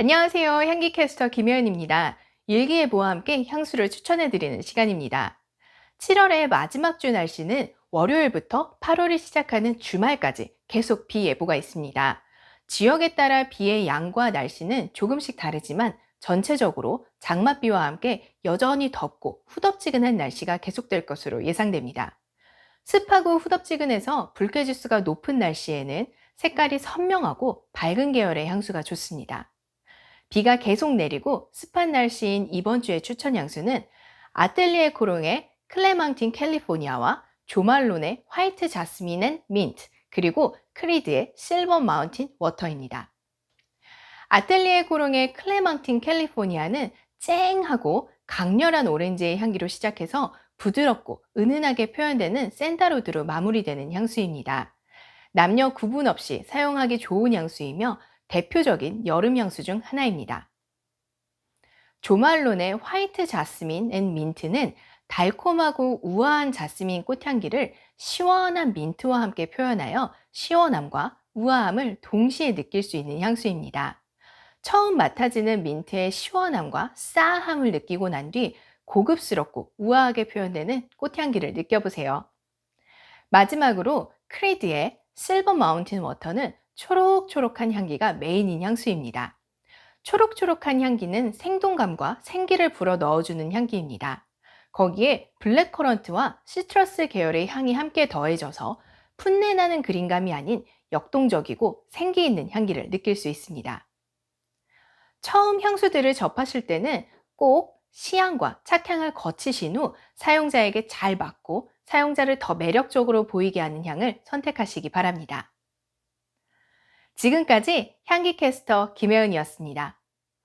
안녕하세요. 향기캐스터 김혜연입니다. 일기예보와 함께 향수를 추천해드리는 시간입니다. 7월의 마지막 주 날씨는 월요일부터 8월이 시작하는 주말까지 계속 비 예보가 있습니다. 지역에 따라 비의 양과 날씨는 조금씩 다르지만 전체적으로 장맛비와 함께 여전히 덥고 후덥지근한 날씨가 계속될 것으로 예상됩니다. 습하고 후덥지근해서 불쾌지수가 높은 날씨에는 색깔이 선명하고 밝은 계열의 향수가 좋습니다. 비가 계속 내리고 습한 날씨인 이번 주의 추천 향수는 아텔리에 코롱의 클레망틴 캘리포니아와 조말론의 화이트 자스민 앤 민트 그리고 크리드의 실버 마운틴 워터입니다. 아텔리에 코롱의 클레망틴 캘리포니아는 쨍하고 강렬한 오렌지의 향기로 시작해서 부드럽고 은은하게 표현되는 샌다로드로 마무리되는 향수입니다. 남녀 구분 없이 사용하기 좋은 향수이며 대표적인 여름 향수 중 하나입니다. 조말론의 화이트 자스민 앤 민트는 달콤하고 우아한 자스민 꽃향기를 시원한 민트와 함께 표현하여 시원함과 우아함을 동시에 느낄 수 있는 향수입니다. 처음 맡아지는 민트의 시원함과 싸함을 느끼고 난 뒤 고급스럽고 우아하게 표현되는 꽃향기를 느껴보세요. 마지막으로 크리드의 실버 마운틴 워터는 초록초록한 향기가 메인인 향수입니다. 초록초록한 향기는 생동감과 생기를 불어 넣어주는 향기입니다. 거기에 블랙커런트와 시트러스 계열의 향이 함께 더해져서 풋내나는 그린감이 아닌 역동적이고 생기 있는 향기를 느낄 수 있습니다. 처음 향수들을 접하실 때는 꼭 시향과 착향을 거치신 후 사용자에게 잘 맞고 사용자를 더 매력적으로 보이게 하는 향을 선택하시기 바랍니다. 지금까지 향기캐스터 김혜은이었습니다.